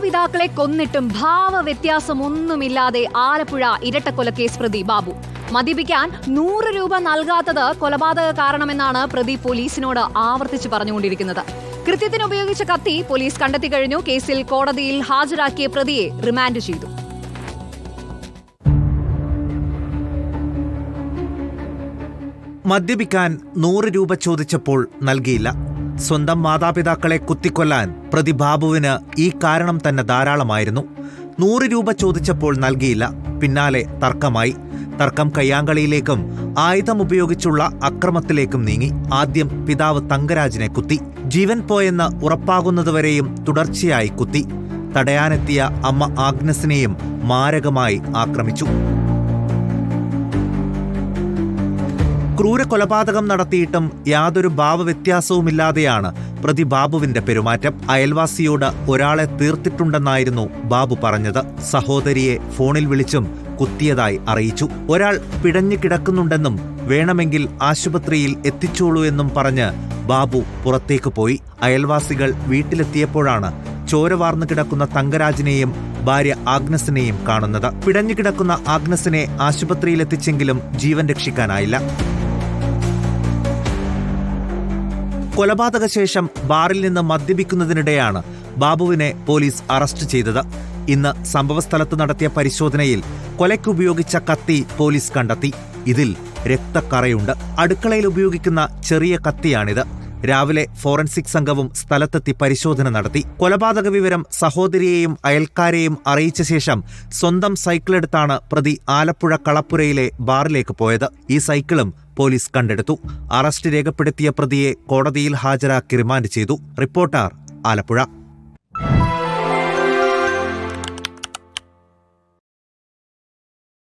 മാതാപിതാക്കളെ കൊന്നിട്ടും ഭാവ വ്യത്യാസമൊന്നുമില്ലാതെ ആലപ്പുഴ ഇരട്ടക്കൊലക്കേസ് പ്രതി ബാബു. മദ്യപിക്കാൻ നൂറ് രൂപ നൽകാത്തത് കൊലപാതക കാരണമെന്നാണ് പ്രതി പോലീസിനോട് ആവർത്തിച്ച് പറഞ്ഞുകൊണ്ടിരിക്കുന്നത്. കൃത്യത്തിന് ഉപയോഗിച്ച കത്തി പോലീസ് കണ്ടെത്തി കഴിഞ്ഞു. കേസിൽ കോടതിയിൽ ഹാജരാക്കിയ പ്രതിയെ റിമാൻഡ് ചെയ്തു. മദ്യപിക്കാൻ നൂറ് രൂപ ചോദിച്ചപ്പോൾ നൽകിയില്ല. സ്വന്തം മാതാപിതാക്കളെ കുത്തിക്കൊല്ലാൻ പ്രതി ബാബുവിന് ഈ കാരണം തന്നെ ധാരാളമായിരുന്നു. നൂറ് രൂപ ചോദിച്ചപ്പോൾ നൽകിയില്ല. പിന്നാലെ തർക്കമായി. തർക്കം കയ്യാങ്കളിയിലേക്കും ആയുധം ഉപയോഗിച്ചുള്ള അക്രമത്തിലേക്കും നീങ്ങി. ആദ്യം പിതാവ് തങ്കരാജിനെ കുത്തി. ജീവൻ പോയെന്ന് ഉറപ്പാകുന്നതുവരെയും തുടർച്ചയായി കുത്തി. തടയാനെത്തിയ അമ്മ ആഗ്നസിനെയും മാരകമായി ആക്രമിച്ചു. ക്രൂര കൊലപാതകം നടത്തിയിട്ടും യാതൊരു ഭാവവ്യത്യാസവുമില്ലാതെയാണ് പ്രതി ബാബുവിന്റെ പെരുമാറ്റം. അയൽവാസിയോട് ഒരാളെ തീർത്തിട്ടുണ്ടെന്നായിരുന്നു ബാബു പറഞ്ഞത്. സഹോദരിയെ ഫോണിൽ വിളിച്ചും കുത്തിയതായി അറിയിച്ചു. ഒരാൾ പിടഞ്ഞു കിടക്കുന്നുണ്ടെന്നും വേണമെങ്കിൽ ആശുപത്രിയിൽ എത്തിച്ചോളൂ എന്നും പറഞ്ഞ് ബാബു പുറത്തേക്ക് പോയി. അയൽവാസികൾ വീട്ടിലെത്തിയപ്പോഴാണ് ചോര വാർന്നു കിടക്കുന്ന തങ്കരാജിനെയും ഭാര്യ ആഗ്നസിനെയും കാണുന്നത്. പിടഞ്ഞു കിടക്കുന്ന ആഗ്നസിനെ ആശുപത്രിയിലെത്തിച്ചെങ്കിലും ജീവൻ രക്ഷിക്കാനായില്ല. കൊലപാതക ശേഷം ബാറിൽ നിന്ന് മദ്യപിക്കുന്നതിനിടെയാണ് ബാബുവിനെ പോലീസ് അറസ്റ്റ് ചെയ്തത്. ഇന്ന് സംഭവസ്ഥലത്ത് നടത്തിയ പരിശോധനയിൽ കൊലയ്ക്കുപയോഗിച്ച കത്തി പോലീസ് കണ്ടെത്തി. ഇതിൽ രക്തക്കറയുണ്ട്. അടുക്കളയിൽ ഉപയോഗിക്കുന്ന ചെറിയ കത്തിയാണിത്. രാവിലെ ഫോറൻസിക് സംഘവും സ്ഥലത്തെത്തി പരിശോധന നടത്തി. കൊലപാതക വിവരം സഹോദരിയെയും അയൽക്കാരെയും അറിയിച്ച ശേഷം സ്വന്തം സൈക്കിളെടുത്താണ് പ്രതി ആലപ്പുഴ കളപ്പുരയിലെ ബാറിലേക്ക് പോയത്. ഈ സൈക്കിളും പോലീസ് കണ്ടെടുത്തു. അറസ്റ്റ് രേഖപ്പെടുത്തിയ പ്രതിയെ കോടതിയിൽ ഹാജരാക്കി റിമാൻഡ് ചെയ്തു. റിപ്പോർട്ടർ ആലപ്പുഴ.